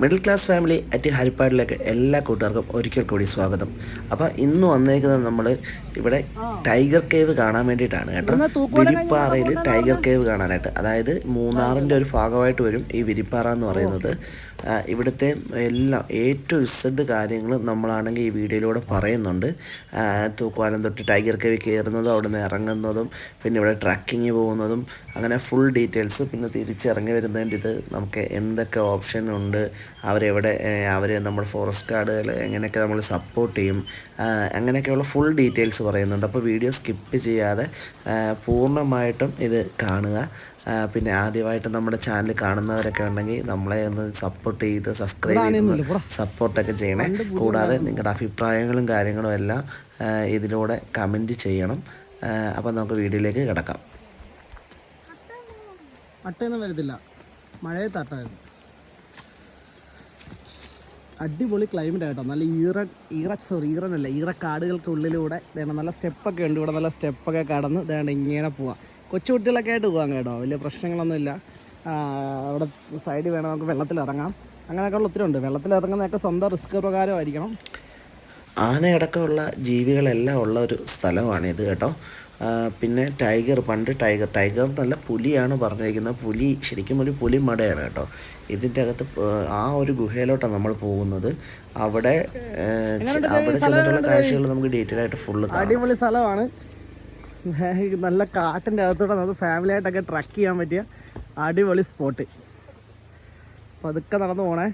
Middle class family at ഹരിപ്പാടിലേക്ക് എല്ലാ കൂട്ടുകാർക്കും ഒരിക്കൽ കൂടി സ്വാഗതം. അപ്പോൾ ഇന്ന് വന്നേക്കുന്നത് നമ്മൾ ഇവിടെ ടൈഗർ കേവ് കാണാൻ വേണ്ടിയിട്ടാണ് കേട്ടോ. വിരിപ്പാറയിൽ ടൈഗർ കേവ് കാണാനായിട്ട്. അതായത് മൂന്നാറിന്റെ ഒരു ഭാഗമായിട്ട് വരും ഈ വിരിപ്പാറ എന്ന് പറയുന്നത്. ഇവിടുത്തെ എല്ലാം എ ടു ഇസഡ് കാര്യങ്ങൾ നമ്മളാണെങ്കിൽ ഈ വീഡിയോയിലൂടെ പറയുന്നുണ്ട്. തൂക്കുവാനം തൊട്ട് ടൈഗർ കവി കയറുന്നതും അവിടെ നിന്ന് ഇറങ്ങുന്നതും പിന്നെ ഇവിടെ ട്രക്കിങ് പോകുന്നതും അങ്ങനെ ഫുൾ ഡീറ്റെയിൽസ് പിന്നെ തിരിച്ചിറങ്ങി വരുന്നതിന്റെ ഇത് നമുക്ക് എന്തൊക്കെ ഓപ്ഷൻ ഉണ്ട് അവരെവിടെ അവർ നമ്മൾ ഫോറസ്റ്റ് ഗാർഡുകൾ എങ്ങനെയൊക്കെ നമ്മൾ സപ്പോർട്ട് ചെയ്യും അങ്ങനെയൊക്കെയുള്ള ഫുൾ ഡീറ്റെയിൽസ് പറയുന്നുണ്ട്. അപ്പോൾ വീഡിയോ സ്കിപ്പ് ചെയ്യാതെ പൂർണമായിട്ടും ഇത് കാണുക. പിന്നെ ആദ്യമായിട്ട് നമ്മുടെ ചാനൽ കാണുന്നവരൊക്കെ ഉണ്ടെങ്കിൽ നമ്മളെ ഒന്ന് സപ്പോർട്ട് ചെയ്ത് സബ്സ്ക്രൈബ് ചെയ്ത് സപ്പോർട്ടൊക്കെ ചെയ്യണേ. കൂടാതെ നിങ്ങളുടെ അഭിപ്രായങ്ങളും കാര്യങ്ങളും എല്ലാം ഇതിലൂടെ കമന്റ് ചെയ്യണം. അപ്പം നമുക്ക് വീഡിയോയിലേക്ക് കിടക്കാം. അട്ടയൊന്നും വരത്തില്ല. മഴയത്ത് അട്ടായിരുന്നു അടിപൊളി ക്ലൈമറ്റ് ആയിട്ടോ. നല്ല ഈറ ഈറ സോറി ഈറനല്ല കാടുകൾക്ക് ഉള്ളിലൂടെ നല്ല സ്റ്റെപ്പൊക്കെ ഉണ്ട്. ഇവിടെ നല്ല സ്റ്റെപ്പൊക്കെ കടന്ന് ഇതാണ് ഇങ്ങനെ പോവാം. കൊച്ചു കുട്ടികളൊക്കെ ആയിട്ട് പോകാം കേട്ടോ. വലിയ പ്രശ്നങ്ങളൊന്നുമില്ല അവിടെ സൈഡിൽ വേണം നമുക്ക് വെള്ളത്തിൽ ഇറങ്ങാം. അങ്ങനെയൊക്കെയുള്ള ഒത്തിരി ഉണ്ട്. വെള്ളത്തിൽ ഇറങ്ങുന്നതൊക്കെ സ്വന്തം റിസ്ക് പ്രകാരമായിരിക്കണം. ആനയടക്കമുള്ള ജീവികളെല്ലാം ഉള്ള ഒരു സ്ഥലമാണ് ഇത് കേട്ടോ. പിന്നെ ടൈഗർ പണ്ട് ടൈഗർ. ടൈഗർ നല്ല പുലിയാണ് പറഞ്ഞിരിക്കുന്നത്. പുലി ശരിക്കും ഒരു പുലി മടയാണ് കേട്ടോ. ഇതിന്റെ അകത്ത് ആ ഒരു ഗുഹയിലോട്ടാണ് നമ്മൾ പോകുന്നത്. അവിടെ അവിടെ ചെന്നിട്ടുള്ള കാഴ്ചകൾ നമുക്ക് ഡീറ്റെയിൽ ആയിട്ട് ഫുള്ള് അടിപൊളി സ്ഥലമാണ്. നല്ല കാട്ടിന്റെ അകത്തൂടെ നമുക്ക് ഫാമിലി ആയിട്ടൊക്കെ ട്രക്ക് ചെയ്യാൻ പറ്റിയ അടിപൊളി സ്പോട്ട് പതുക്കെ നടന്നു പോണേ.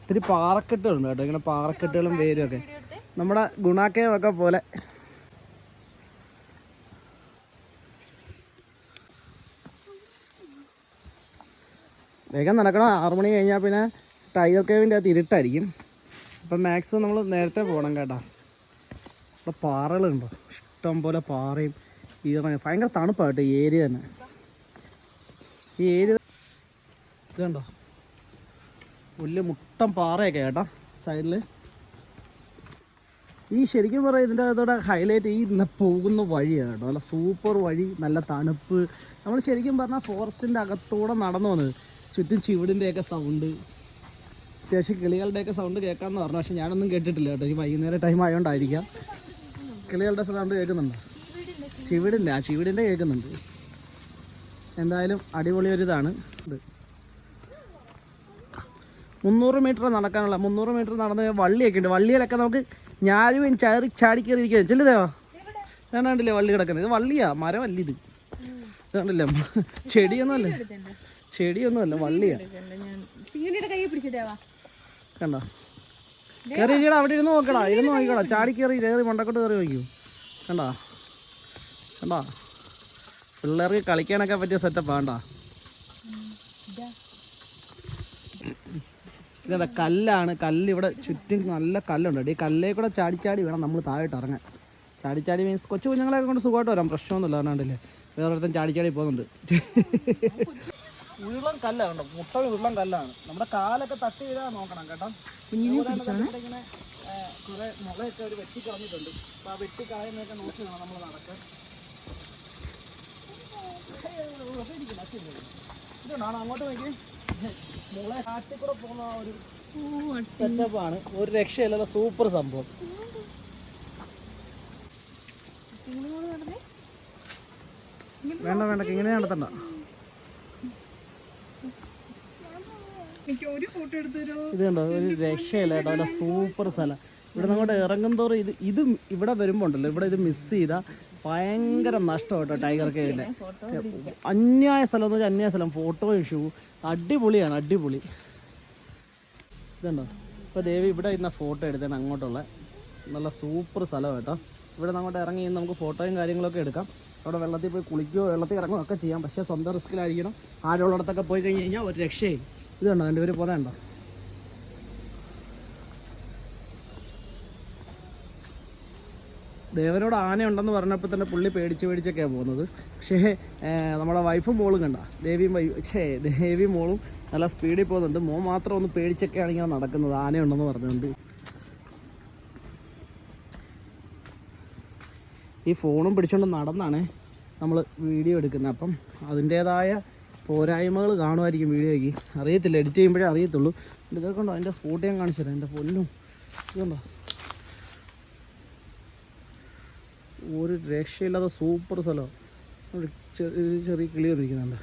ഇത്തിരി പാറക്കെട്ടുകളുണ്ട് കേട്ടോ. ഇങ്ങനെ പാറക്കെട്ടുകളും വേരും ഒക്കെ നമ്മുടെ ഗുണാക്കയമൊക്കെ പോലെ. വേഗം നടക്കണം. ആറു മണി കഴിഞ്ഞാൽ പിന്നെ ടൈഗർ കേവിന്റെ അകത്ത് ഇരുട്ടായിരിക്കും. അപ്പം മാക്സിമം നമ്മൾ നേരത്തെ പോകണം കേട്ടോ. അപ്പം പാറകളുണ്ടോ. ഇഷ്ടം പോലെ പാറയും ഈറ ഭയങ്കര തണുപ്പാണ് ഈ ഏരിയ തന്നെ. ഈ ഏരിയ ഇത് കണ്ടോ? വലിയ മുട്ടം പാറയൊക്കെ കേട്ടോ സൈഡിൽ ഈ ശരിക്കും പറയാം ഇതിന്റെ അതോടെ ഹൈലൈറ്റ് ഈ പോകുന്ന വഴിയാണ് കേട്ടോ. നല്ല സൂപ്പർ വഴി നല്ല തണുപ്പ്. നമ്മൾ ശരിക്കും പറഞ്ഞാൽ ഫോറസ്റ്റിന്റെ അകത്തൂടെ നടന്നു വന്നത്. ചുറ്റും ചിവിടിന്റെയൊക്കെ സൗണ്ട് അത്യാവശ്യം കിളികളുടെയൊക്കെ സൗണ്ട് കേൾക്കാമെന്ന് പറഞ്ഞു. പക്ഷെ ഞാനൊന്നും കേട്ടിട്ടില്ല കേട്ടോ. ഈ വൈകുന്നേരം ടൈം ആയതുകൊണ്ടായിരിക്കാം കിളികളുടെ സൗണ്ട് കേൾക്കുന്നുണ്ട്? ചിവിടിന്റെ ആ ചിവിടിന്റെ കേൾക്കുന്നുണ്ട്. എന്തായാലും അടിപൊളി ഒരു ഇതാണ് ഇത്. മുന്നൂറ് മീറ്റർ നടക്കാനുള്ള മുന്നൂറ് മീറ്റർ നടന്ന് വള്ളിയൊക്കെ ഉണ്ട്. വള്ളിയിലൊക്കെ നമുക്ക് ചാറി ചാടി കയറി ഇരിക്കുക ചെല്ലുതേവാ ഞാൻ കണ്ടില്ലേ വള്ളി കിടക്കുന്നത്? ഇത് വള്ളിയാ മരമല്ല ഇത്. കണ്ടില്ലേ? ചെടിയൊന്നുമല്ല. ചെടിയൊന്നുമല്ല വള്ളിയാ. കണ്ടോ? കയറി ഇരിക്കടാ അവിടെ ഇരുന്ന് നോക്കടാ ഇരുന്ന് നോക്കിക്കടാ. ചാടി കയറി കയറി മണ്ടക്കോട്ട് കയറി നോക്കൂ കണ്ടാ? കണ്ടാ? പിള്ളേർക്ക് കളിക്കാനൊക്കെ പറ്റിയ സെറ്റപ്പ് വേണ്ട ഇതാ കല്ലാണ്? കല്ല് ഇവിടെ ചുറ്റും നല്ല കല്ലുണ്ട്. ഈ കല്ലേ കൂടെ ചാടി ചാടി വേണം നമ്മൾ താഴോട്ട് ഇറങ്ങാൻ. ചാടി ചാടി മീൻസ് കൊച്ചു കുഞ്ഞുങ്ങളെ കൊണ്ട് സുഖമായിട്ട് വരാം. പ്രശ്നമൊന്നുമില്ല പറഞ്ഞാണ്ടില്ലേ വേറൊരുത്തൻ ചാടി ചാടി പോകുന്നുണ്ട്. ഉരുളം കല്ലാണ് മുട്ട ഉരുളം കല്ലാണ്. നമ്മുടെ കാലൊക്കെ തട്ടി വീഴാൻ നോക്കണം കേട്ടോ. ഇങ്ങനെ കുറെ മുളയൊക്കെ ഒരു വെട്ടി കളഞ്ഞിട്ടുണ്ട്. അപ്പൊ ആ വെട്ടി കളയുന്നതൊക്കെ നോക്കി വേണം നമ്മൾ നടക്കാൻ. ഇതുകൊണ്ടാണ് അങ്ങോട്ട് നോക്കി മുള കാട്ടിൽ കൂടെ പോകുന്ന ആ ഒരു സെറ്റപ്പാണ് ഒരു രക്ഷയില്ലാത്ത സൂപ്പർ സംഭവം. വേണ്ട വേണ്ട. ഇങ്ങനെ നടത്തണ്ട എനിക്ക് ഒരു ഫോട്ടോ എടുത്തു തരുമോ ഇത് കണ്ടോ? ഒരു രക്ഷയില്ല കേട്ടോ. അല്ല സൂപ്പർ സ്ഥലം. ഇവിടെ നമ്മുടെ ഇറങ്ങും തോറും ഇത് ഇത് ഇവിടെ വരുമ്പോൾ ഉണ്ടല്ലോ. ഇവിടെ ഇത് മിസ് ചെയ്താൽ ഭയങ്കര നഷ്ടം കേട്ടോ ടൈഗർ കേവിന്റെ അന്യായ സ്ഥലം എന്ന് വെച്ചാൽ അന്യായ സ്ഥലം. ഫോട്ടോ ഇഷ്യൂ അടിപൊളിയാണ് അടിപൊളി. ഇതുണ്ടോ? ഇപ്പോൾ ദേവി ഇവിടെ ഇന്ന ഫോട്ടോ എടുത്തേ അങ്ങോട്ടുള്ള. നല്ല സൂപ്പർ സ്ഥലം കേട്ടോ. ഇവിടെ നമ്മുടെ അങ്ങോട്ട് ഇറങ്ങി നമുക്ക് ഫോട്ടോയും കാര്യങ്ങളൊക്കെ എടുക്കാം. അവിടെ വെള്ളത്തിൽ പോയി കുളിക്കുകയോ വെള്ളത്തിൽ ഇറങ്ങുകയോ ഒക്കെ ചെയ്യാം. പക്ഷേ സ്വന്തം റിസ്ക്കിലായിരിക്കണം ആരുള്ളിടത്തൊക്കെ പോയി കഴിഞ്ഞ് കഴിഞ്ഞാൽ ഒരു രക്ഷയും ഇത് കണ്ടോ? എന്റെ പേര് കണ്ടോ? ദേവനോട് ആനയുണ്ടെന്ന് പറഞ്ഞപ്പോൾ തന്നെ പുള്ളി പേടിച്ച് പേടിച്ചൊക്കെയാണ് പോകുന്നത്. പക്ഷേ നമ്മളെ വൈഫും മോളും കണ്ട? ദേവിയും വൈ ഛേ ദേവിയും മോളും നല്ല സ്പീഡിൽ പോകുന്നുണ്ട്. മോൻ മാത്രം ഒന്ന് പേടിച്ചൊക്കെയാണ് ഇങ്ങനെ നടക്കുന്നത്. ആനയുണ്ടെന്ന് പറഞ്ഞുകൊണ്ട്. ഈ ഫോണും പിടിച്ചുകൊണ്ട് നടന്നാണ് നമ്മൾ വീഡിയോ എടുക്കുന്നത്. അപ്പം അതിന്റേതായ പോരായ്മകൾ കാണുമായിരിക്കും വീഡിയോയ്ക്ക്. അറിയത്തില്ല എഡിറ്റ് ചെയ്യുമ്പോഴേ അറിയത്തുള്ളൂ. ഇതൊക്കെ കണ്ടോ അതിന്റെ സ്പോട്ട് ഞാൻ കാണിച്ചു തരാം എന്റെ പൊന്നും. ഇതുണ്ടോ ഒരു രക്ഷയില്ലാത്ത സൂപ്പർ സ്ഥലമാണ് ചെറിയ ചെറിയ കിളി വന്നിരിക്കുന്നുണ്ട്.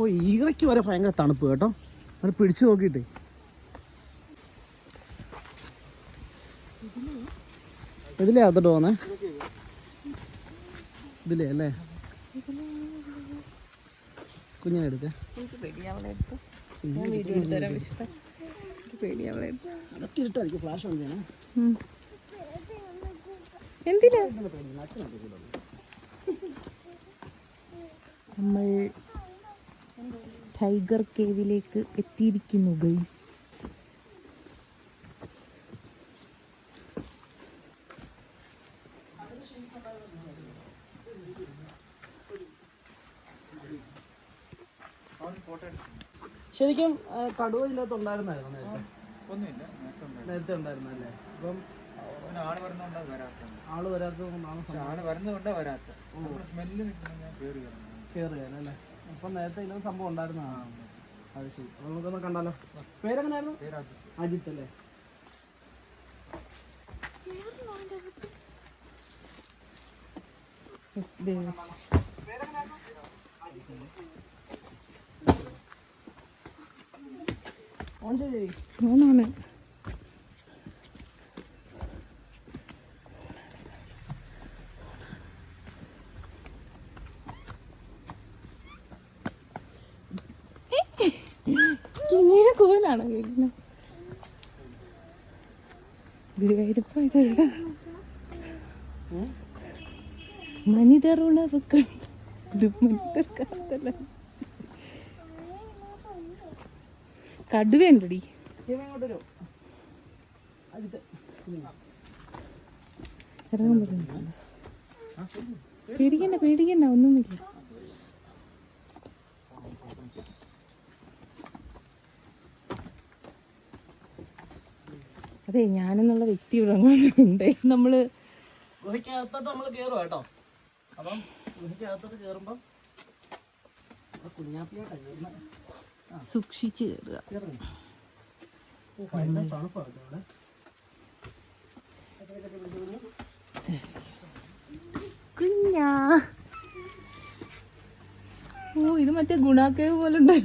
ഓ ഈറയ്ക്ക് വരെ ഭയങ്കര തണുപ്പ് കേട്ടോ. അത് പിടിച്ചു നോക്കിയിട്ട്. ഇതിലേ അകത്തോട്ട് പോന്നേ. ഇതിലേ അല്ലേ? കുഞ്ഞിനെ എടുക്ക. അകത്തിരുട്ടായിരിക്കും ഫ്ലാഷ് ഓൺ ചെയ്യണേ. എന്തിനാ? നമ്മൾ ടൈഗർ കേവിലേക്ക് എത്തിയിരിക്കുന്നു ഗൈസ് ശരിക്കും കടുവ ഇല്ലാത്ത ഉണ്ടായിരുന്നായിരുന്നു ഒന്നുമില്ല. നേരത്തെ ഉണ്ടായിരുന്നു. അല്ലേ? ഉണ്ടായിരുന്നല്ലേ അപ്പം ആൾ വരുന്നോണ്ടാ വരാത്തത്. ആൾ വരാത്തത് കൊണ്ടാണ് ആൾ വരുന്നതുകൊണ്ടാ വരാത്ത സ്മെല്ല് കയറി കയറുകയല്ലേ അപ്പം നേരത്തെ ഇല്ലാത്ത സംഭവം ഉണ്ടായിരുന്നതാണ് അത് ശരി. അപ്പം നമുക്കൊന്ന് കണ്ടാലോ. പേരെങ്ങനെയായിരുന്നു അജിത്ത് അല്ലേ? ഓൺ ചെയ്തേ ഓണാണ് കിങ്ങിയുടെ കഴിയുന്നു മനിതർ ഇറങ്ങാൻ പറ്റുന്നില്ല പേടിക്കണ്ട പേടിക്കണ്ട ഒന്നുമില്ല. അതെ ഞാനെന്നുള്ള വ്യക്തി ഇവിടെ ഉണ്ട് നമ്മൾ ഗുഹയ്ക്കകത്തോട്ട് നമ്മൾ കേറും കേട്ടോ. അപ്പം ഗുഹയ്ക്കകത്തോട്ട് കയറുമ്പം കയറുന്നത് സൂക്ഷിച്ച് കയറുക കുഞ്ഞാ. ഓ ഇത് മറ്റേ ഗുണാക്കേവ് പോലെ ഉണ്ട്.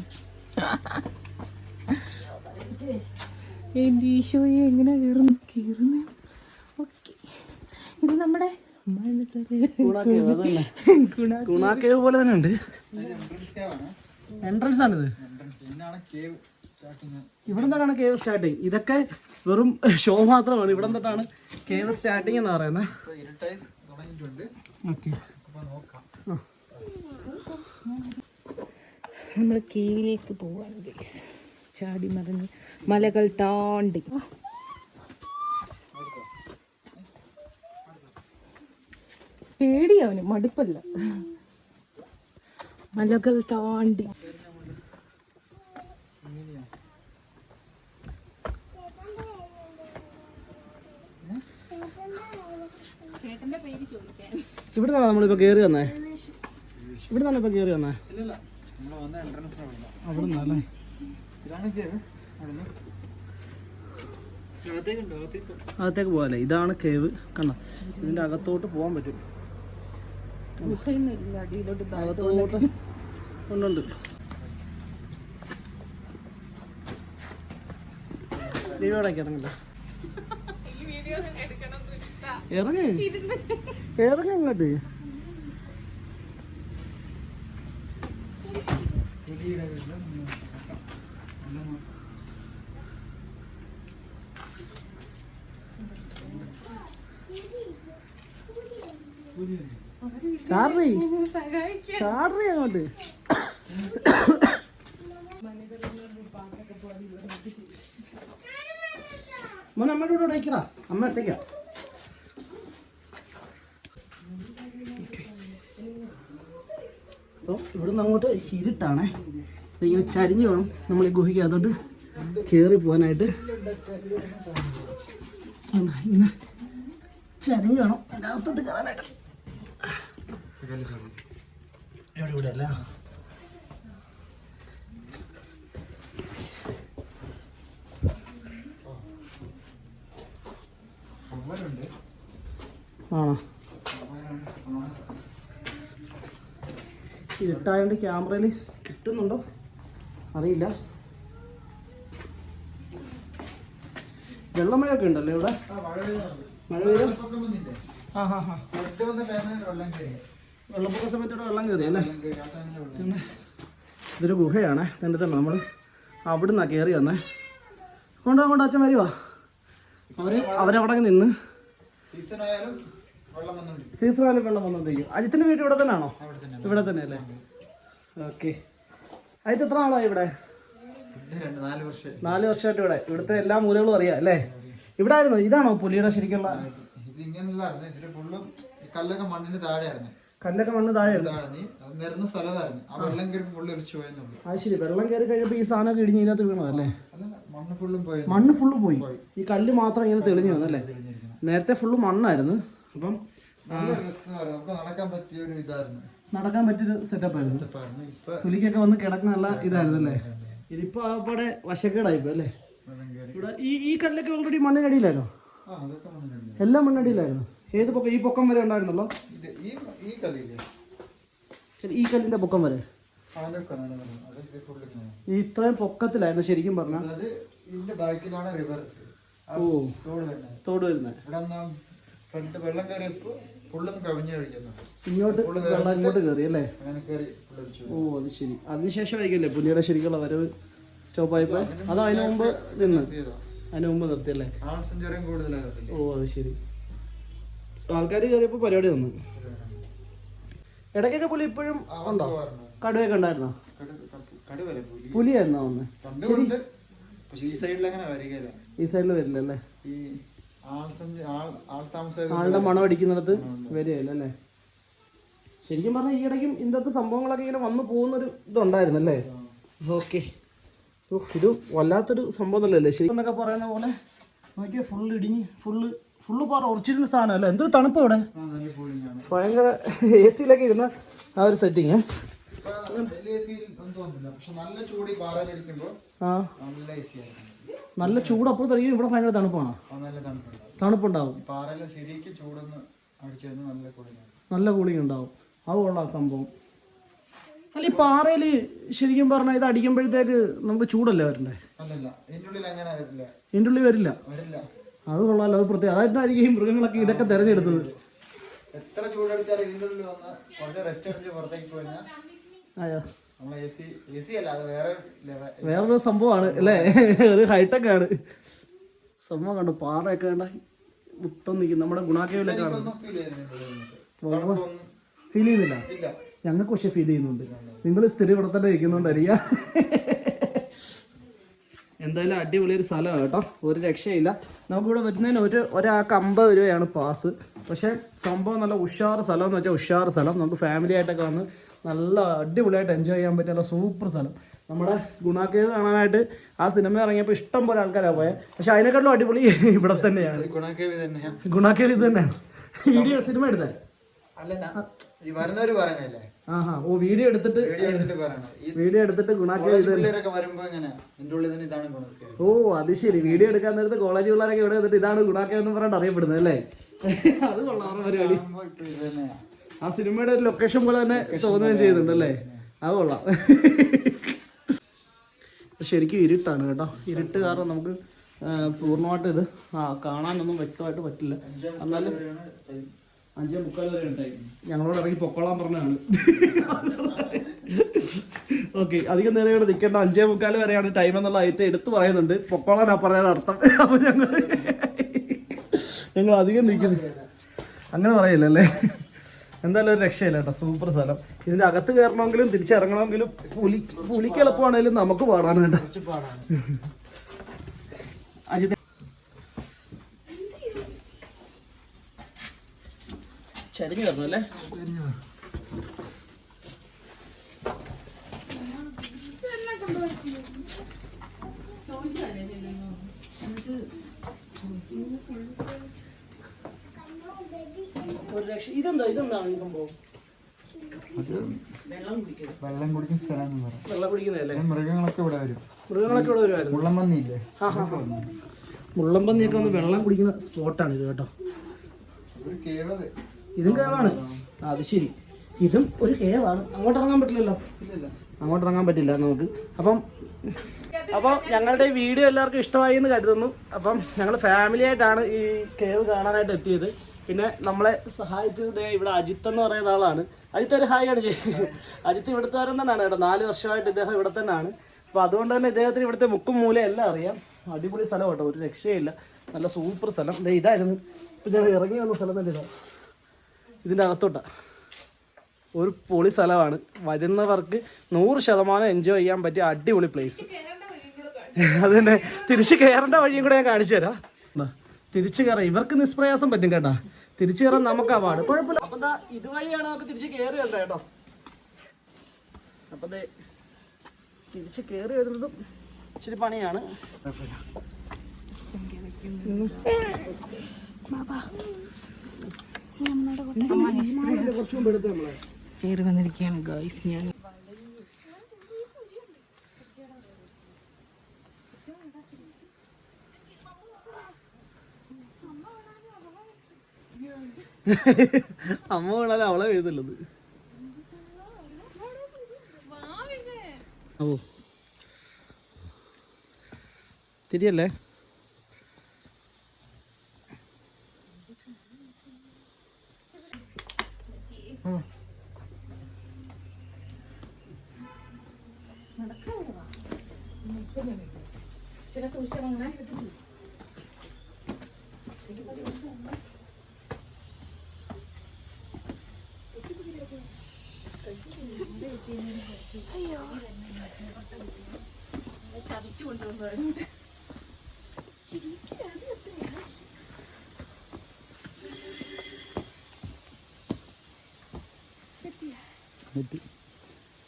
എന്റെ ഈശോയെ എങ്ങനെ കയറുന്നു? കയറുന്നു. ഓക്കെ. ഇത് നമ്മുടെ ഗുണാക്കേവ് പോലെ തന്നെ ഉണ്ട്. എൻട്രൻസ് ആണിത് ഇവിടെ നിന്നാണ് കേവ് സ്റ്റാർട്ടിങ് ഇതൊക്കെ വെറും ഷോ മാത്രമാണ്. ഇവിടെ നിന്നിട്ടാണ് കേവ് സ്റ്റാർട്ടിങ് എന്ന് പറയുന്നത് ഓക്കെ. നമ്മൾ കേവിലേക്ക് പോവാണ് ഗൈസ് ചാടി മറിഞ്ഞ് മലകൾ താണ്ടി. പേടിയവന് മടുപ്പല്ല. മലകൾ താണ്ടി. ഇവിടെ നമ്മളിപ്പോ കേറി വന്നേ? ഇവിടെ നിന്നാണ് കേറി വന്നേ? ഇല്ലല്ല അകത്തേക്ക്. പോകാല്ലേ? ഇതാണ് കേവ് കണ്ണ ഇതിന്റെ അകത്തോട്ട് പോകാൻ പറ്റും. അകത്തോട്ട് ഉണ്ടുണ്ട് ദൈവടേക്ക് ഇറങ്ങില്ല ഇറങ്ങി. ഇറങ്ങി ഇങ്ങോട്ട് പുലിയുടെ വീട്ടിൽ ചാറി ചാറി അങ്ങോട്ട്. മോൻ അമ്മയുടെ കൂടെ അയക്കടാ അമ്മ എത്തേക്കാം. അപ്പോൾ ഇവിടുന്ന് അങ്ങോട്ട് ഇരുട്ടാണേ. ഇങ്ങനെ ചരിഞ്ഞ് വേണം നമ്മൾ ഈ ഗുഹയ്ക്കകത്തോട്ട് കയറി പോകാനായിട്ട്. ഇങ്ങനെ- ചരിഞ്ഞു വേണം അതിനകത്തോട്ട് കയറാനായിട്ട് എവിടെ ഇവിടെ അല്ല? ആണോ? ക്യാമറയിൽ കിട്ടുന്നുണ്ടോ? അറിയില്ല. വെള്ളമഴയൊക്കെ ഉണ്ടല്ലോ ഇവിടെ? മഴ പെയ്തു ആ ഹാ ഹാ ടൈമിൽ വെള്ളം കയറി വെള്ളപ്പൊക്ക സമയത്തോടെ വെള്ളം കയറി അല്ലേ? പിന്നെ ഇതൊരു ഗുഹയാണ്. തന്നെ തന്നെ നമ്മൾ അവിടുന്നാണ് കയറി വന്നേ. കൊണ്ടോ കൊണ്ടോ അച്ഛൻ വരുവാ. അവർ അവരവിടെ നിന്ന് സീസൺ ആയാലും വെള്ളം വന്നോണ്ടിരിക്കും. അജിത്തിന്റെ വീട് ഇവിടെ തന്നെയാണോ? അവിടെ ഇവിടെ തന്നെ അല്ലേ ഓക്കെ. അജിത്ത് എത്ര നാളായി ഇവിടെ? നാല് വർഷം നാല് വർഷമായിട്ട് ഇവിടെ. ഇവിടുത്തെ എല്ലാ മൂലകളും അറിയാം അല്ലേ? ഇവിടെ ആയിരുന്നു ഇതാണോ പുലിയുടെ ശരിക്കുള്ള? കല്ലൊക്കെ മണ്ണിന് താഴെ കല്ലൊക്കെ മണ്ണ് താഴെ. നിരന്ന സ്ഥലമായിരുന്നു. ആ വെള്ളം കയറി ഫുള്ള് ഒലിച്ചു പോയെന്നുള്ളൂ അത് ശരി. വെള്ളം കയറി കഴിയുമ്പോൾ ഈ സാധനമൊക്കെ ഇടിഞ്ഞ് ഇതിനകത്ത് വീണതല്ലേ അല്ലല്ല മണ്ണ് ഫുള്ളും പോയി. മണ്ണ് ഫുള്ള് പോയി. ഈ കല്ല് മാത്രം ഇങ്ങനെ തെളിഞ്ഞു വന്നല്ലേ നേരത്തെ ഫുള്ള് മണ്ണായിരുന്നു. അപ്പം നമുക്ക് നടക്കാൻ പറ്റിയ ഒരു ഇതായിരുന്നു. നടക്കാൻ പറ്റിയൊരു സെറ്റപ്പ് ആയിരുന്നു. ഇപ്പായിരുന്നു ഇപ്പൊ പുലിക്കൊക്കെ വന്ന് കിടക്കുന്ന നല്ല ഇതായിരുന്നു അല്ലേ? ഇതിപ്പോ അവിടെ വശക്കേടായിപ്പോ അല്ലേ? ഇവിടെ ഈ ഈ കല്ലൊക്കെ ഓൾറെഡി മണ്ണിനടിയിലായിരുന്നു? എല്ലാം മണ്ണടിയിലായിരുന്നു ഏത് പൊക്കം? ഈ പൊക്കം വരെ ഉണ്ടായിരുന്നല്ലോ? ഈ കല്ലിന്റെ പൊക്കം വരെ. ഈ ഇത്രയും പൊക്കത്തിലായിരുന്നു ശരിക്കും പറഞ്ഞാൽ ഓ. തോട് വരുന്നത്. വെള്ളം കയറിയപ്പോ ഫുള്ളും കവിഞ്ഞ് കഴിക്കുന്നുണ്ട് ഇങ്ങോട്ട് വെള്ളം ഇങ്ങോട്ട് കയറി അല്ലേ? അങ്ങനെ കയറി ഓ അത് ശരി. അതിനുശേഷമായിരിക്കല്ലേ പുലിയുടെ ശരിക്കുള്ള വരവ് സ്റ്റോപ്പായപ്പോ? അത് അതിനു മുമ്പ് നിന്ന്? അതിനു മുമ്പ് നിർത്തിയല്ലേ? ഓ അത് ശരി. ആൾക്കാർ കയറിയപ്പോ പരിപാടി തന്നു ഇടയ്ക്കൊക്കെ പുലി ഇപ്പോഴും ഉണ്ടോ? കടുവയൊക്കെ ഉണ്ടായിരുന്നോ? പുലിയായിരുന്നോ ഒന്ന് പക്ഷെ ഈ സൈഡിൽ വരികയില്ല. ആളുടെ മണം അടിക്കുന്നിടത്ത് വരികയില്ല അല്ലേ? ശരിക്കും പറഞ്ഞാൽ ഈ ഇടയ്ക്കും ഇന്നത്തെ സംഭവങ്ങളൊക്കെ ഇങ്ങനെ വന്നു പോകുന്നൊരു ഇതുണ്ടായിരുന്നല്ലേ? ഓക്കെ. ഓ ഇത് വല്ലാത്തൊരു സംഭവം അല്ലേ ശരിക്കും എന്നൊക്കെ പറയുന്ന പോലെ നോക്കിയാൽ ഫുള്ള് ഇടിഞ്ഞ് ഫുള്ള് ഫുള്ള് പാറ ഒറിജിനൽ സാധനം അല്ലേ? എന്തൊരു തണുപ്പ് ഇവിടെ കൂളിംഗാണ് ഭയങ്കര എ സിയിലൊക്കെ ഇരുന്ന ആ ഒരു സെറ്റിങ് നല്ല ചൂട് ഈ പാറയിലടിക്കുമ്പോ ആ. നല്ല ഈസി ആയിരുന്നു നല്ല ചൂട്. അപ്പുറത്തടിക്കും ഇവിടെ ഭയങ്കര തണുപ്പാണ്? തണുപ്പുണ്ടാവും. നല്ല കൂളിംഗ് ഉണ്ടാവും അത് കൊള്ളാം സംഭവം. അല്ല ഈ പാറയിൽ ശരിക്കും പറഞ്ഞാൽ ഇത് അടിക്കുമ്പോഴത്തേക്ക് നമുക്ക് ചൂടല്ലേ വരണ്ടേ? ഇതിന്റെ ഉള്ളിൽ വരില്ല. അത് കൊള്ളാമല്ലോ അത് പ്രത്യേകം. അതായിട്ടായിരിക്കും ഈ മൃഗങ്ങളൊക്കെ ഇതൊക്കെ തിരഞ്ഞെടുത്തത്. എത്ര ചൂടടിച്ചാലും ഇതിന്റെ ഉള്ളിൽ വന്ന് കുറച്ച് റെസ്റ്റ് അടിച്ച് പുറത്തേക്ക് പോയാൽ ആയാ വേറൊരു സംഭവമാണ് അല്ലേ? ഒരു ഹൈടെക് ആണ്. സംഭവം കണ്ടു? പാറയൊക്കെ കണ്ട മുത്തം നിൽക്കും നമ്മുടെ ഗുണാക്കേവിലൊക്കെ കാണുന്നു. ഫീൽ ചെയ്യുന്നില്ല ഞങ്ങൾക്ക് പക്ഷെ ഫീൽ ചെയ്യുന്നുണ്ട്. നിങ്ങൾ സ്ഥിരം ഇവിടെ തന്നെ ഇരിക്കുന്നുണ്ടായിരിക്കാം എന്തായാലും അടിപൊളി ഒരു സ്ഥലമാണ് കേട്ടോ. ഒരു രക്ഷയില്ല. നമുക്കിവിടെ വരുന്നതിന് ഒരു ഒരാൾക്ക് അമ്പത് രൂപയാണ് പാസ് പക്ഷേ സംഭവം നല്ല ഉഷാറ് സ്ഥലം എന്ന് വെച്ചാൽ ഉഷാറ് സ്ഥലം. നമുക്ക് ഫാമിലി ആയിട്ടൊക്കെ വന്ന് നല്ല അടിപൊളിയായിട്ട് എൻജോയ് ചെയ്യാൻ പറ്റിയ സൂപ്പർ സ്ഥലം നമ്മുടെ ഗുണാക്കേവ് കാണാനായിട്ട് ആ സിനിമ ഇറങ്ങിയപ്പോൾ ഇഷ്ടം പോലെ ആൾക്കാരാണ് പോയത് പക്ഷെ അതിനെക്കാട്ടിലും അടിപൊളി ഇവിടെ തന്നെയാണ്. ഗുണക്കേവി ഇത് തന്നെയാണ്. വീഡിയോ സിനിമ എടുത്താൽ അല്ല ഈ വരുന്നവര് പറയണല്ലേ ആഹാ ഓ വീഡിയോ എടുത്തിട്ട് വീഡിയോ എടുത്തിട്ട് പറയണത് ഈ വീഡിയോ എടുത്തിട്ട് ഗുണാക്കേവ് കോളേജ് പിള്ളേരൊക്കെ ഇങ്ങനെ എന്റെ ഉള്ളിൽ തന്നെ ഇതാണ് ഗുണക്കേവി ഓ അത് ശരി. വീഡിയോ എടുക്കാൻ നേരത്ത് കോളേജ് പിള്ളേരൊക്കെ ഇവിടെ വന്നിട്ട് ഇതാണ് ഗുണാക്കേവ് എന്ന് പറഞ്ഞിട്ട് അറിയപ്പെടുന്നത് അല്ലേ? അത് കൊള്ളാം പരിപാടി. ആ സിനിമയുടെ ഒരു ലൊക്കേഷൻ പോലെ തന്നെ തോന്നുകയും ചെയ്യുന്നുണ്ട് അല്ലേ അത് കൊള്ളാം. ശരിക്കും ഇരുട്ടാണ് കേട്ടോ. ഇരുട്ട് കാരണം നമുക്ക് പൂർണമായിട്ട് ഇത് ആ കാണാനൊന്നും വ്യക്തമായിട്ട് പറ്റില്ല. എന്നാലും അഞ്ചേ മുക്കാൽ വരെ ഉണ്ടായി ഞങ്ങളോട് ഇറങ്ങി പൊക്കോളാൻ പറഞ്ഞതാണ്. ഓക്കെ അധികം നേരം ഇവിടെ നിൽക്കേണ്ട അഞ്ചേ മുക്കാൽ വരെയാണ് ടൈം എന്നുള്ള അയത്തെ എടുത്തു പറയുന്നുണ്ട്. പൊക്കോളാനാ പറയാൻ അർത്ഥം. അപ്പൊ ഞങ്ങൾ ഞങ്ങൾ അധികം നിൽക്കുന്നു. അങ്ങനെ പറയില്ലല്ലേ എന്തായാലും ഒരു രക്ഷയില്ല കേട്ടോ. സൂപ്പർ സ്ഥലം. ഇതിന്റെ അകത്ത് കയറണമെങ്കിലും തിരിച്ചിറങ്ങണമെങ്കിലും പുലി പുലിക്ക് എളുപ്പമാണെങ്കിലും നമുക്ക് പാടാണ് കേട്ടോ. ചരിഞ്ഞു കയറണം അല്ലേ? ഒരു ലക്ഷം ഇതെന്താ ഇതെന്താണ് ഈ സംഭവം? വെള്ളം കുടിക്കുന്ന സ്ഥലം വെള്ളം കുടിക്കുന്നതല്ലേ? മൃഗങ്ങളൊക്കെ ഇവിടെ വരും. മൃഗങ്ങളൊക്കെ ഇവിടെ വരുമായിരുന്നു മുള്ളമ്പന്നി ഇല്ലേ മുള്ളമ്പന്നിയൊക്കെ വന്ന് വെള്ളം കുടിക്കുന്ന സ്പോട്ടാണ് ഇത് കേട്ടോ. ഇതും കേവാണ് അത് ശരി. ഇതും ഒരു കേവാണ് അങ്ങോട്ട് ഇറങ്ങാൻ പറ്റില്ലല്ലോ? അങ്ങോട്ട് ഇറങ്ങാൻ പറ്റില്ല നമുക്ക്. അപ്പം അപ്പോൾ ഞങ്ങളുടെ ഈ വീഡിയോ എല്ലാവർക്കും ഇഷ്ടമായി എന്ന് കരുതുന്നു. അപ്പം ഞങ്ങൾ ഫാമിലി ആയിട്ടാണ് ഈ കേവ് കാണാനായിട്ട് എത്തിയത്. പിന്നെ നമ്മളെ സഹായിച്ചത് ഇവിടെ അജിത്ത് എന്ന് പറയുന്ന ആളാണ്. അജിത്ത് ഒരു ഹായ് ചെയ്യുന്നത് അജിത്ത് ഇവിടുത്തുകാരൻ തന്നെയാണ് കേട്ടോ. നാല് വർഷമായിട്ട് ഇദ്ദേഹം ഇവിടെ തന്നെയാണ്. അപ്പോൾ അതുകൊണ്ട് തന്നെ ഇദ്ദേഹത്തിന് ഇവിടുത്തെ മുക്കും മൂല എല്ലാം അറിയാം. അടിപൊളി സ്ഥലം കേട്ടോ. ഒരു രക്ഷയില്ല. നല്ല സൂപ്പർ സ്ഥലം. ഇതായിരുന്നു. ഇപ്പം ഞാൻ ഇറങ്ങി വന്ന സ്ഥലം തന്നെ ഇതാ. ഇതിന്റെ അകത്തോട്ടാണ് ഒരു പൊളി സ്ഥലമാണ്. വരുന്നവർക്ക് നൂറ് ശതമാനം എൻജോയ് ചെയ്യാൻ പറ്റിയ അടിപൊളി പ്ലേസ് അത് തന്നെ തിരിച്ച് കയറേണ്ട വഴിയും കൂടെ ഞാൻ കാണിച്ചു തരാം. തിരിച്ചു കയറാം ഇവർക്ക് നിഷ്പ്രയാസം പറ്റും കേട്ടാ. തിരിച്ചു കയറാൻ നമുക്ക് അവാർഡ് കുഴപ്പമില്ല. അപ്പൊ ഇതുവഴിയാണ് നമുക്ക് തിരിച്ച് കയറി വരണ്ട കേട്ടോ. അപ്പൊ തിരിച്ച് കയറി വരുന്നതും ഇച്ചിരി പണിയാണ്. കുഴപ്പമില്ല. കുറച്ച് മുമ്പ് എടുത്ത് നമ്മളെ. കയറി വന്നിരിക്കുകയാണ് ഗൈസ്. ഞാൻ അമ്മ വീണാലും അവളെ എഴുതുള്ളത് ഓ. തിരിയല്ലേ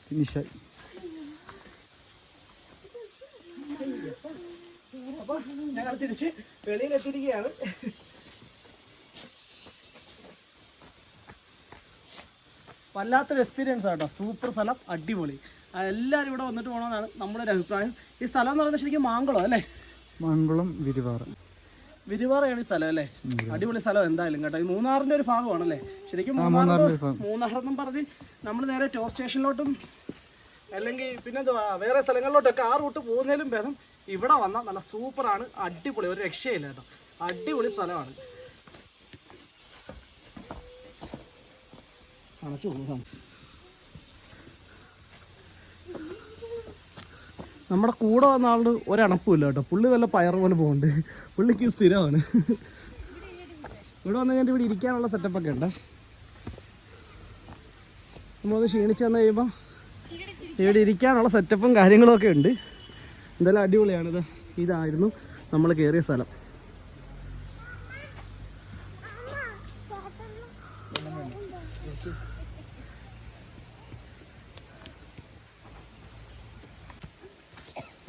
ഫിനിഷായി അപ്പൊ ഞങ്ങൾ തിരിച്ച് വെളിയിലെത്തിയിരിക്കുകയാണ് വല്ലാത്തൊരു എക്സ്പീരിയൻസ് ആട്ടോ സൂപ്പർ സ്ഥലം അടിപൊളി. എല്ലാവരും ഇവിടെ വന്നിട്ട് പോകണമെന്നാണ് നമ്മുടെ ഒരു അഭിപ്രായം. ഈ സ്ഥലം എന്ന് പറയുന്നത് ശരിക്കും മാങ്കുളം അല്ലേ? മംഗളം വിരിവാറ. വിരുവാറയാണ് ഈ സ്ഥലം അല്ലേ? അടിപൊളി സ്ഥലം എന്തായാലും കേട്ടോ. ഈ മൂന്നാറിന്റെ ഒരു ഭാഗമാണല്ലേ? ശരിക്കും. മൂന്നാറെന്നും പറഞ്ഞ് നമ്മൾ നേരെ ടോപ്പ് സ്റ്റേഷനിലോട്ടും അല്ലെങ്കിൽ പിന്നെ വേറെ സ്ഥലങ്ങളിലോട്ടൊക്കെ ആ റൂട്ട് പോകുന്നതിലും ഭേദം ഇവിടെ വന്നാൽ നല്ല സൂപ്പറാണ്. അടിപൊളി ഒരു രക്ഷയില്ല കേട്ടോ. അടിപൊളി സ്ഥലമാണ്. അണച്ചു പോകുന്നതാണ് നമ്മുടെ കൂടെ വന്ന ആളുടെ ഒരണപ്പുമില്ല കേട്ടോ. പുള്ളി വല്ല പയർ പോലെ പോകുന്നുണ്ട് പുള്ളിക്ക് സ്ഥിരമാണ്. ഇവിടെ വന്നു കഴിഞ്ഞാൽ ഇവിടെ ഇരിക്കാനുള്ള സെറ്റപ്പൊക്കെ ഉണ്ട്. നമ്മളൊന്ന് ക്ഷീണിച്ച് വന്നു കഴിയുമ്പോൾ ഇവിടെ ഇരിക്കാനുള്ള സെറ്റപ്പും കാര്യങ്ങളും ഒക്കെ ഉണ്ട്. എന്തായാലും അടിപൊളിയാണിത്. ഇതായിരുന്നു നമ്മൾ കയറിയ സ്ഥലം.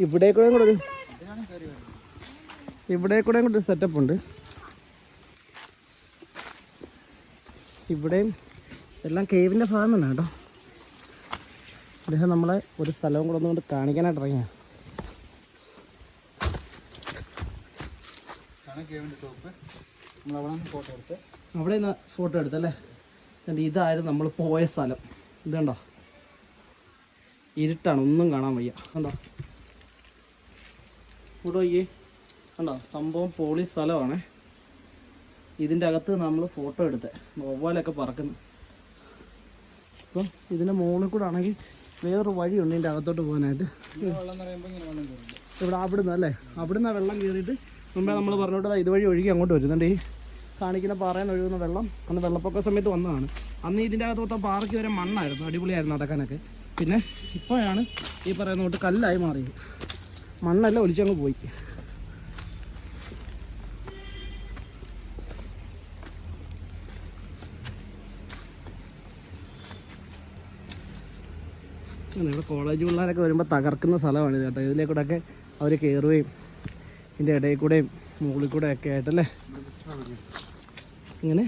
ഇവിടെ കൂടെ കൂടെ ഒരു ഇവിടെ കൂടെ കൂടെ ഒരു സെറ്റപ്പ് ഉണ്ട്. ഇവിടെയും എല്ലാം കേവിന്റെ ഭാഗം തന്നെ കേട്ടോ. അദ്ദേഹം നമ്മളെ ഒരു സ്ഥലവും കൂടെ ഒന്നുകൊണ്ട് കാണിക്കാനായിട്ട് ഇറങ്ങിയ. കേവിന്റെ ടോപ്പ് നമ്മൾ അവിടെ നിന്ന് ഫോട്ടോ എടുത്ത്. അവിടെ നിന്ന് ഫോട്ടോ എടുത്തല്ലേ എന്നിട്ട് ഇതായിരുന്നു നമ്മൾ പോയ സ്ഥലം. ഇതുണ്ടോ ഇരുട്ടാണ് ഒന്നും കാണാൻ വയ്യ. കണ്ടോ? ഇവിടെ ഈ കണ്ടോ? സംഭവം പോളി സ്ഥലമാണ്. ഇതിന്റെ അകത്ത് നമ്മൾ ഫോട്ടോ എടുത്തത് വവ്വാലൊക്കെ പറക്കുന്നു. അപ്പം ഇതിന്റെ മുകളിൽ കൂടെ ആണെങ്കിൽ വേറൊരു വഴിയുണ്ട് ഇതിന്റെ അകത്തോട്ട് പോകാനായിട്ട്. ഇവിടെ അവിടുന്ന് അല്ലേ? അവിടുന്ന് വെള്ളം കയറിയിട്ട് മുമ്പേ നമ്മൾ പറഞ്ഞോട്ട് ഇതുവഴി ഒഴുകി അങ്ങോട്ട് വരുന്നുണ്ട്. ഈ കാണിക്കുന്ന പാറയിൽ ഒഴുകുന്ന വെള്ളം അന്ന് വെള്ളപ്പൊക്ക സമയത്ത് വന്നതാണ്. അന്ന് ഇതിന്റെ അകത്ത് മൊത്തം പാറയ്ക്ക് വരെ മണ്ണായിരുന്നു അടിപൊളിയായിരുന്നു നടക്കാനൊക്കെ. പിന്നെ ഇപ്പോഴാണ് ഈ പറയുന്ന തൊട്ട് കല്ലായി മാറിയത്. മണ്ണെല്ലാം ഒലിച്ചങ്ങ് പോയി. ഇവിടെ കോളേജ് പിള്ളേരൊക്കെ വരുമ്പോൾ തകർക്കുന്ന സ്ഥലമാണ് ഇത് കേട്ടോ. ഇതിലേക്കൂടെയൊക്കെ അവർ കയറുകയും ഇതിന്റെ ഇടയിൽ കൂടെയും മുകളിൽ കൂടെ ഒക്കെ ആയിട്ടല്ലേ? ഇങ്ങനെ?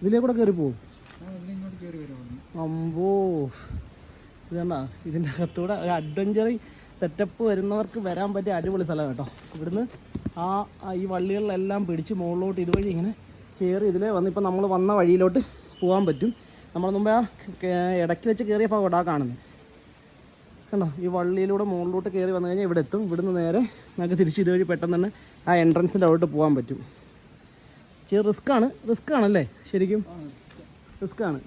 ഇതിലേ കൂടെ കയറി പോവും അമ്പോ. ഇതണ്ട ഇതിന്റെ അകത്തൂടെ ഒരു അഡ്വഞ്ചറി സെറ്റപ്പ് വരുന്നവർക്ക് വരാൻ പറ്റിയ അടിപൊളി സ്ഥലം കേട്ടോ. ഇവിടുന്ന് ആ ഈ വള്ളികളിലെല്ലാം പിടിച്ച് മുകളിലോട്ട് ഇതുവഴി ഇങ്ങനെ കയറി ഇതിലേ വന്ന് ഇപ്പം നമ്മൾ വന്ന വഴിയിലോട്ട് പോകാൻ പറ്റും. നമ്മൾ മുമ്പേ ആ ഇടയ്ക്ക് വെച്ച് കയറിയ ഭാഗം ആ കാണുന്നത്. കണ്ടോ? ഈ വള്ളിയിലൂടെ മുകളിലോട്ട് കയറി വന്നു കഴിഞ്ഞാൽ ഇവിടെ എത്തും. ഇവിടുന്ന് നേരെ നമുക്ക് തിരിച്ച് ഇതുവഴി പെട്ടെന്ന് തന്നെ ആ എൻട്രൻസിന്റെ അവിടോട്ട് പോകാൻ പറ്റും. ചെറിയ റിസ്ക്കാണ് റിസ്ക്കാണല്ലേ ശരിക്കും? റിസ്ക്കാണ്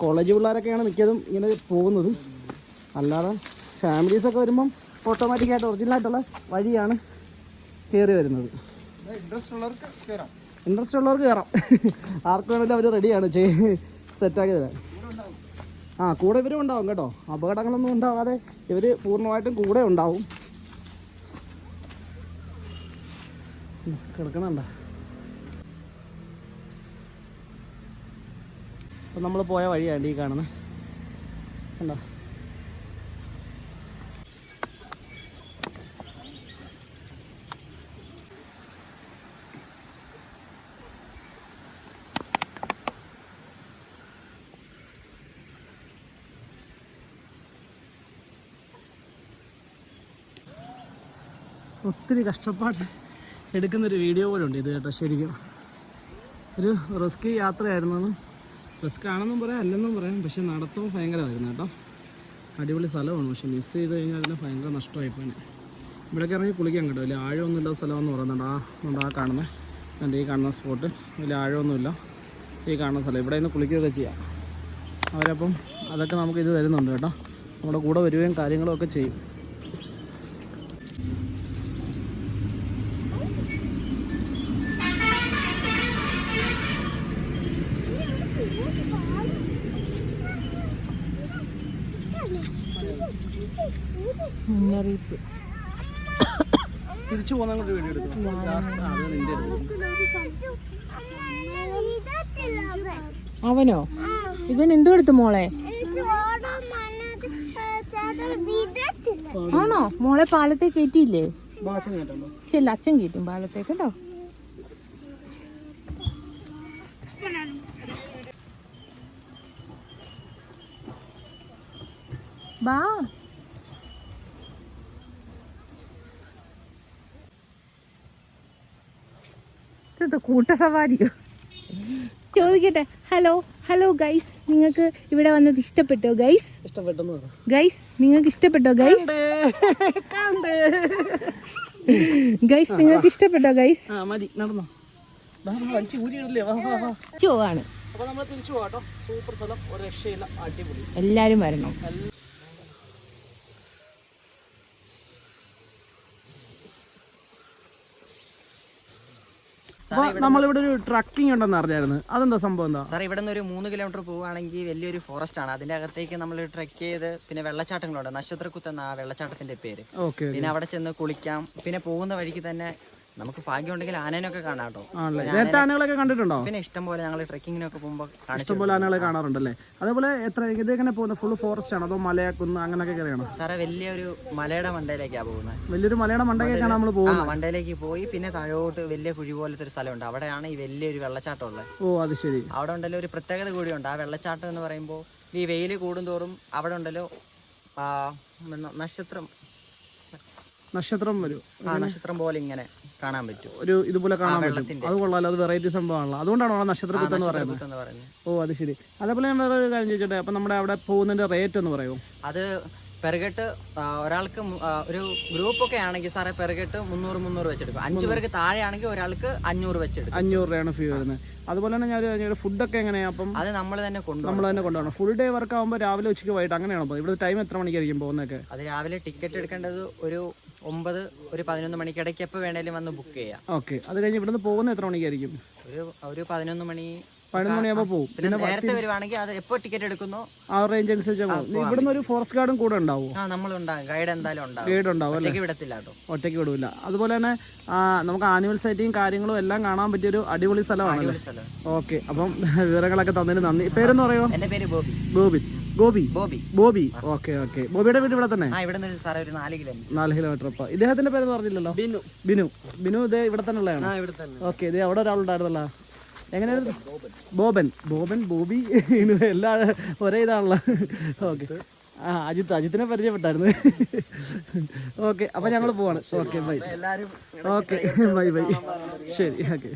കോളേജ് പിള്ളേരൊക്കെയാണ് മിക്കതും ഇങ്ങനെ പോകുന്നത്. അല്ലാതെ ഫാമിലീസൊക്കെ വരുമ്പം ഓട്ടോമാറ്റിക്കായിട്ട് ഒറിജിനലായിട്ടുള്ള വഴിയാണ് കയറി വരുന്നത്. ഇൻട്രസ്റ്റ് ഉള്ളവർക്ക് കയറാം ആർക്ക് വേണമെങ്കിലും അവർ റെഡിയാണ് ചെയ് സെറ്റാക്കി തരാൻ. ആ കൂടെ ഇവരും ഉണ്ടാവും കേട്ടോ. അപകടങ്ങളൊന്നും ഉണ്ടാവാതെ ഇവർ പൂർണമായിട്ടും കൂടെ ഉണ്ടാവും. കിടക്കണണ്ട അപ്പം നമ്മൾ പോയ വഴിയാണ് ഈ കാണുന്നത് കണ്ടോ? ഒത്തിരി കഷ്ടപ്പാട് എടുക്കുന്നൊരു വീഡിയോ പോലുണ്ട് ഇത് കേട്ടോ ശരിക്കും. ഒരു റിസ്ക് യാത്രയായിരുന്നെന്നും റിസ്ക് ആണെന്നും പറയാം അല്ലെന്നും പറയാം. പക്ഷെ നടത്തവും ഭയങ്കരമായിരുന്നു കേട്ടോ. അടിപൊളി സ്ഥലമാണ്. പക്ഷെ മിസ് ചെയ്ത് കഴിഞ്ഞാൽ അതിന് ഭയങ്കര നഷ്ടമായിപ്പോയി ഇവിടേക്ക് ഇറങ്ങി കുളിക്കാൻ കേട്ടോ. വലിയ ആഴമൊന്നുമില്ല സ്ഥലമെന്ന് പറയുന്നുണ്ട് ആ നമ്മുടെ ആ കാണുന്ന. എന്റെ ഈ കാണുന്ന സ്പോട്ട് വലിയ ആഴമൊന്നുമില്ല ഈ കാണുന്ന സ്ഥലം. ഇവിടെ നിന്ന് കുളിക്കുകയൊക്കെ ചെയ്യാം. അവരപ്പം അതൊക്കെ നമുക്ക് ഇത് തരുന്നുണ്ട് കേട്ടോ. നമ്മുടെ കൂടെ വരികയും കാര്യങ്ങളും ഒക്കെ ചെയ്യും. മുന്നറിയിപ്പ്. തിരിച്ചു പോകുന്ന കൊണ്ട് വീഡിയോ എടുക്കണം ലാസ്റ്റ് അത് നിന്റെ എടുക്കും അവനോ? ഇവൻ എന്തു കൊടുത്തു മോളെ? ആണോ? മോളെ പാലത്തെ കയറ്റിയില്ലേ? ചെല്ല അച്ഛൻ കയറ്റും പാലത്തേക്ക് കേട്ടോ. ബാ ഇതെന്താ കൂട്ടസവാരിയോ ചോദിക്കട്ടെ. ഹലോ ഹലോ ഗൈസ് നിങ്ങൾക്ക് ഇവിടെ വന്നത് ഇഷ്ടപ്പെട്ടോ ഗൈസ് ഇഷ്ടപ്പെട്ടു ഗൈസ് നിങ്ങൾക്ക് ഇഷ്ടപ്പെട്ടോ ഗൈസ് ഗൈസ് നിങ്ങൾക്ക് ഇഷ്ടപ്പെട്ടോ ഗൈസ് മതി നടന്നോ. സൂപ്പർ സ്ഥലം. ഒരു രക്ഷയില്ല. അടിപൊളി. എല്ലാരും വരണം. നമ്മളിവിടെ ഒരു ട്രക്കിംഗ് ഉണ്ടെന്ന് അറിഞ്ഞായിരുന്നു. അതെന്താ സംഭവം എന്താ? സാർ ഇവിടെ നിന്ന് ഒരു മൂന്ന് കിലോമീറ്റർ പോവുകയാണെങ്കിൽ വലിയൊരു ഫോറസ്റ്റ് ആണ്. അതിന്റെ അകത്തേക്ക് നമ്മൾ ട്രക്ക് ചെയ്ത് പിന്നെ വെള്ളച്ചാട്ടങ്ങളുണ്ട്. നക്ഷത്രക്കുത്ത് എന്ന ആ വെള്ളച്ചാട്ടത്തിന്റെ പേര്. ഓക്കെ. പിന്നെ അവിടെ ചെന്ന് കുളിക്കാം. പിന്നെ പോകുന്ന വഴിക്ക് തന്നെ നമുക്ക് ഭാഗ്യം ഉണ്ടെങ്കിൽ ആനേനൊക്കെ കാണാം കേട്ടോ ആണല്ലേ നേരത്തെ ആനകളൊക്കെ കണ്ടിട്ടുണ്ടോ? പിന്നെ ഇഷ്ടം പോലെ ഞങ്ങൾ ട്രെക്കിങ്ങിനൊക്കെ പോകുമ്പോൾ കാണിച്ചു ഇഷ്ടംപോലെ ആനകളെ കാണാറുണ്ടല്ലേ? അതേപോലെ എത്ര ഇതെങ്ങനെ പോകുന്നത് ഫുള്ള് ഫോറസ്റ്റ് ആണോ? അതോ മലയാ കുന്ന് അങ്ങനെയൊക്കെ കയറിയാണോ സാറേ വലിയൊരു മലയുടെ മണ്ടയിലേക്കാണ് പോകുന്നത് വലിയൊരു മലയുടെ മണ്ടയിലേക്കാണ് നമ്മൾ ആ പോകുന്നത് മണ്ടയിലേക്ക് പോയി പിന്നെ താഴോട്ട് വലിയ കുഴി പോലത്തെ ഒരു സ്ഥലമുണ്ട്. അവിടെയാണ് ഈ വലിയൊരു വെള്ളച്ചാട്ടം ഉള്ളത് ഓ അത് ശരി. അവിടെ ഉണ്ടല്ലോ ഒരു പ്രത്യേകത കൂടിയുണ്ട്. ആ വെള്ളച്ചാട്ടം എന്ന് പറയുമ്പോൾ ഈ വെയിൽ കൂടുന്തോറും അവിടെ ഉണ്ടല്ലോ നക്ഷത്രം. നക്ഷത്രം വരും. ആ നക്ഷത്രം പോലെ ഇങ്ങനെ. കാണാൻ പറ്റും. ഒരു ഇതുപോലെ കാണാൻ പറ്റും. അത് കൊള്ളാലോ അത് വെറൈറ്റി സംഭവമാണല്ലോ. അതുകൊണ്ടാണോ നക്ഷത്രക്കുത്ത് എന്ന് പറയുന്നത്. എന്ന് പറയുന്നത്. ഓ അത് ശരി. അതേപോലെ ഞാൻ വേറെ ഒരു കാര്യം ചോദിച്ചോട്ടെ. അപ്പം നമ്മുടെ അവിടെ പോകുന്നതിന്റെ റേറ്റ് ഒന്ന് പറയുമോ അത് പെറുകെട്ട് ആ, ഒരാൾക്ക് ഒരു ഗ്രൂപ്പ് ഒക്കെ ആണെങ്കിൽ സാറേ പെറുകെട്ട് മുന്നൂറ് മുന്നൂറ് വെച്ചെടുക്കും. അഞ്ചു പേർക്ക് താഴെയാണെങ്കിൽ ഒരാൾക്ക് അഞ്ഞൂറ് വെച്ചെടുക്കും. അഞ്ഞൂറ് രൂപയാണ് ഫീ വരുന്നത്. അതുപോലെ തന്നെ ഞാൻ ഫുഡ് ഫുഡൊക്കെ എങ്ങനെയാണ് അപ്പം? അത് നമ്മൾ തന്നെ നമ്മൾ തന്നെ കൊണ്ടുപോകണം. ഫുൾ ഡേ വർക്ക് ആകുമ്പോൾ രാവിലെ ഉച്ചയ്ക്ക് വൈകിട്ട് അങ്ങനെയാണോ പോകുന്നത്? ഇവിടെ ടൈം എത്ര മണിക്കായിരിക്കും പോകുന്നതൊക്കെ? അത് രാവിലെ ടിക്കറ്റ് എടുക്കേണ്ടത് ഒരു ഒമ്പത് ഒരു പതിനൊന്ന് മണിക്കിടയ്ക്ക് എപ്പോൾ വേണേലും വന്ന് ബുക്ക് ചെയ്യാം. ഓക്കെ അത് കഴിഞ്ഞ് ഇവിടുന്ന് പോകുന്ന എത്ര മണിക്കായിരിക്കും? ഒരു ഒരു പതിനൊന്ന് മണി പതിനൊന്ന് മണിയാകുമ്പോൾ പോകും പിന്നെ നേരത്തെ വരുവാണെങ്കിൽ അത് എപ്പോൾ ടിക്കറ്റ് എടുക്കുന്നു? ആ റേഞ്ച് അനുസരിച്ച് പോകും ഇവിടുന്ന് ഒരു ഫോറസ്റ്റ് ഗാർഡും കൂടെ ഉണ്ടാവുമോ? ആ ഗൈഡ് എന്തായാലും ഉണ്ടാവും. ഗൈഡ് ഉണ്ടാവും ഒറ്റയ്ക്ക് വിടത്തില്ല കേട്ടോ ഒറ്റയ്ക്ക് വിടൂല. അതുപോലെ തന്നെ നമുക്ക് ആനുവൽ സൈറ്റിങ് കാര്യങ്ങളും എല്ലാം കാണാൻ പറ്റിയ ഒരു സ്ഥലമാണല്ലേ അടിപൊളി സ്ഥലമാണ്. ഓക്കെ അപ്പം വിവരങ്ങളൊക്കെ തന്നതിന് നന്ദി. പേരെന്ന് പറയുമോ ഗോപി പേര് Bobby. Gopi Gopi Bobby. Bobby. Okay okay ബോബിയുടെ വീട് ഇവിടെ തന്നെ? ആ ഇവിടെ ഒരു നാല് കിലോമീറ്റർ അപ്പൊ ഇദ്ദേഹത്തിന്റെ പേര് പറഞ്ഞില്ലല്ലോ ബിനു. ബിനു. ബിനു ഇതേ ഇവിടെ തന്നെ ഉള്ളതാണ് ഇവിടെ തന്നെ. ഓക്കെ ഇതേ അവിടെ ഒരാളുണ്ടായിരുന്നല്ലോ. എങ്ങനെയായിരുന്നു? ബോബൻ. ബോബൻ ബോബി എല്ലാ ഒരേ ഇതാണല്ലോ. ഓക്കെ. ആ അജിത്ത്. അജിത്തിനെ പരിചയപ്പെട്ടായിരുന്നു. ഓക്കെ അപ്പൊ ഞങ്ങൾ പോവാണ്. Okay bye. Okay bye bye. ശരി ഓക്കെ.